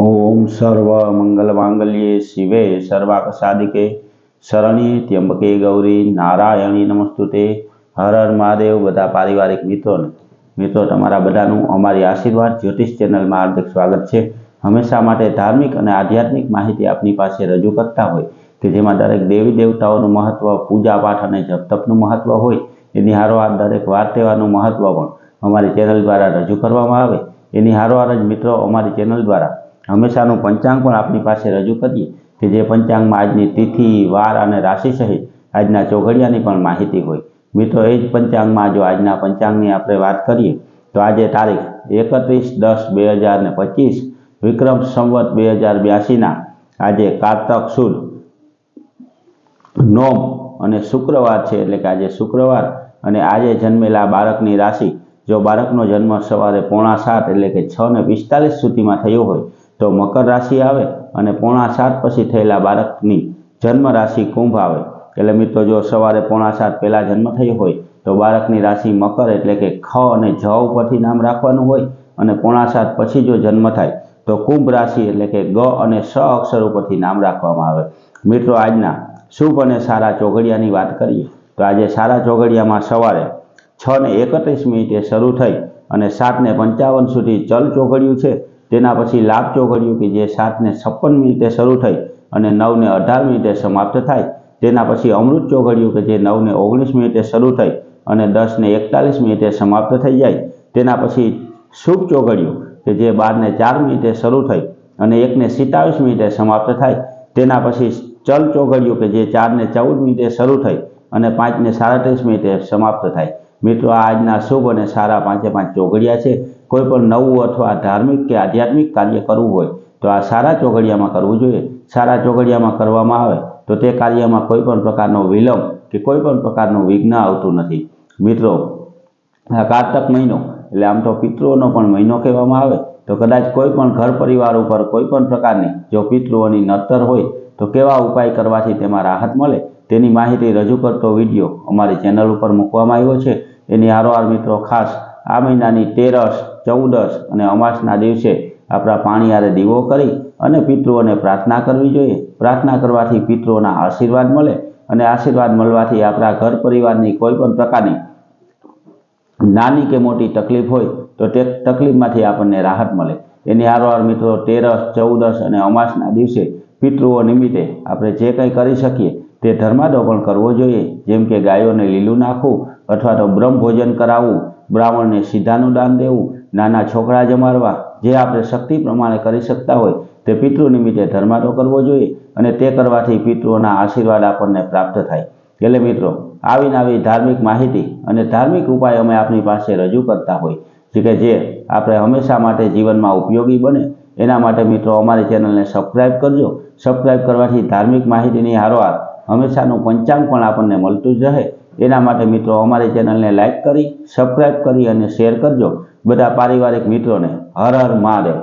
ઓમ સર્વ મંગલ માંગલ્યે શિવે સર્વાક શરણી ત્યંબકે ગૌરી નારાયણી નમસ્તુતે હર હર મહાદેવ બધા પારિવારિક મિત્રોને। મિત્રો, તમારા બધાનું અમારી આશીર્વાદ જ્યોતિષ ચેનલમાં હાર્દિક સ્વાગત છે। હંમેશા માટે ધાર્મિક અને આધ્યાત્મિક માહિતી આપની પાસે રજૂ કરતા હોય, કે જેમાં દરેક દેવી દેવતાઓનું મહત્વ, પૂજા પાઠ અને જપ તપનું મહત્વ હોય એની હારોહાર દરેક વાર તહેવારનું મહત્વ પણ અમારી ચેનલ દ્વારા રજૂ કરવામાં આવે એની હારોહાર જ મિત્રો અમારી ચેનલ દ્વારા હંમેશાનું પંચાંગ પણ આપની પાસે રજૂ કરીએ કે જે પંચાંગમાં આજની તિથિ, વાર અને રાશિ સહિત આજના ચોઘડિયાની પણ માહિતી હોય. મિત્રો, એ જ પંચાંગમાં જો આજના પંચાંગની આપણે વાત કરીએ, તો આજે તારીખ એકત્રીસ દસ બે હજાર ને પચીસ, વિક્રમ સંવત બે હજાર બ્યાસીના આજે કારતક સુદ, નોમ અને શુક્રવાર છે. એટલે કે આજે શુક્રવાર અને આજે જન્મેલા બાળકની રાશિ, જો બાળકનો જન્મ સવારે પોણા સાત એટલે કે છ ને પિસ્તાલીસ સુધીમાં થયો હોય તો મકર રાશિ આવે અને પોણા સાત પછી થયેલા બાળકની જન્મ રાશિ કુંભ આવે. એટલે મિત્રો, જો સવારે પોણા સાત પહેલાં જન્મ થયો હોય, તો બાળકની રાશિ મકર એટલે કે ખ અને જ ઉપરથી નામ રાખવાનું હોય અને પોણા સાત પછી જો જન્મ થાય, તો કુંભ રાશિ એટલે કે ગ અને સ અક્ષર ઉપરથી નામ રાખવામાં આવે. મિત્રો, આજના શુભ અને સારા ચોઘડિયાની વાત કરીએ, તો આજે સારા ચોઘડિયામાં સવારે છ ને એકત્રીસ મિનિટે શરૂ થઈ અને સાત ને પંચાવન સુધી ચલ ચોઘડિયું છે. તેના પછી લાભ ચોઘડિયું કે જે સાતને છપ્પન મિનિટે શરૂ થઈ અને નવને અઢાર મિનિટે સમાપ્ત થાય. તેના પછી અમૃત ચોઘડિયું કે જે નવને ઓગણીસ મિનિટે શરૂ થઈ અને દસને એકતાલીસ મિનિટે સમાપ્ત થઈ જાય. તેના પછી શુભ ચોઘડિયું કે જે બારને ચાર મિનિટે શરૂ થઈ અને એકને સિત્તાવીસ મિનિટે સમાપ્ત થાય. તેના પછી ચલ ચોઘડિયું કે જે ચારને ચૌદ મિનિટે શરૂ થઈ અને પાંચને સાડત્રીસ મિનિટે સમાપ્ત થાય. મિત્રો, આજના શુભ અને સારા પાંચે પાંચ ચોઘડિયા છે. કોઈ પણ નવું અથવા ધાર્મિક કે આધ્યાત્મિક કાર્ય કરવું હોય, તો આ સારા ચોઘડિયામાં કરવું જોઈએ. સારા ચોઘડિયામાં કરવામાં આવે, તો તે કાર્યમાં કોઈ પણ પ્રકારનો વિલંબ કે કોઈ પણ પ્રકારનું વિઘ્ન આવતું નથી. મિત્રો, આ કારતક મહિનો, એટલે આમ તો પિતૃઓનો પણ મહિનો કહેવામાં આવે, તો કદાચ કોઈ પણ ઘર પરિવાર ઉપર કોઈ પણ પ્રકારની જો પિતૃઓની નડતર હોય, તો કેવા ઉપાય કરવાથી તેમાં રાહત મળે, તેની માહિતી રજૂ કરતો વીડિયો અમારી ચેનલ ઉપર મૂકવામાં આવ્યો છે. એની હારોહાર મિત્રો ખાસ આ મહિનાની તેરસ, ચૌદસ અને અમાસના દિવસે આપણા પાણી આરે દીવો કરી અને પિતૃઓને પ્રાર્થના કરવી જોઈએ. પ્રાર્થના કરવાથી પિતૃઓના આશીર્વાદ મળે અને આશીર્વાદ મળવાથી આપણા ઘર પરિવારની કોઈ પણ પ્રકારની નાની કે મોટી તકલીફ હોય તો તે તકલીફમાંથી આપણને રાહત મળે. એની હારોહાર મિત્રો તેરસ, ચૌદસ અને અમાસના દિવસે પિતૃઓ નિમિત્તે આપણે જે કંઈ કરી શકીએ તે ધર્માદો પણ કરવો જોઈએ. જેમ કે ગાયોને લીલું નાખવું અથવા તો બ્રહ્મ ભોજન કરાવવું, બ્રાહ્મણને સીધાનું દાન દેવું, નાના છોકરા જમાડવા, જે આપણે શક્તિ પ્રમાણે કરી શકતા હોય તે પિતૃ નિમિત્તે ધર્માદો કરવો જોઈએ અને તે કરવાથી પિતૃઓના આશીર્વાદ આપણને પ્રાપ્ત થાય. એટલે મિત્રો, આવીને આવી ધાર્મિક માહિતી અને ધાર્મિક ઉપાય અમે આપની પાસે રજૂ કરતા હોય. જે કે જે આપણે હંમેશા માટે જીવનમાં ઉપયોગી બને. એના માટે મિત્રો અમારી ચેનલને સબસ્ક્રાઈબ કરજો. સબસ્ક્રાઈબ કરવાથી ધાર્મિક માહિતીની હારોહાર હંમેશાનું પંચાંગ પણ આપણને મળતું જ રહે. એના માટે મિત્રો અમારી ચેનલને લાઇક કરી સબસ્ક્રાઈબ કરી અને શેર કરજો. બધા પારિવારિક મિત્રોને હર હર મહાદેવ.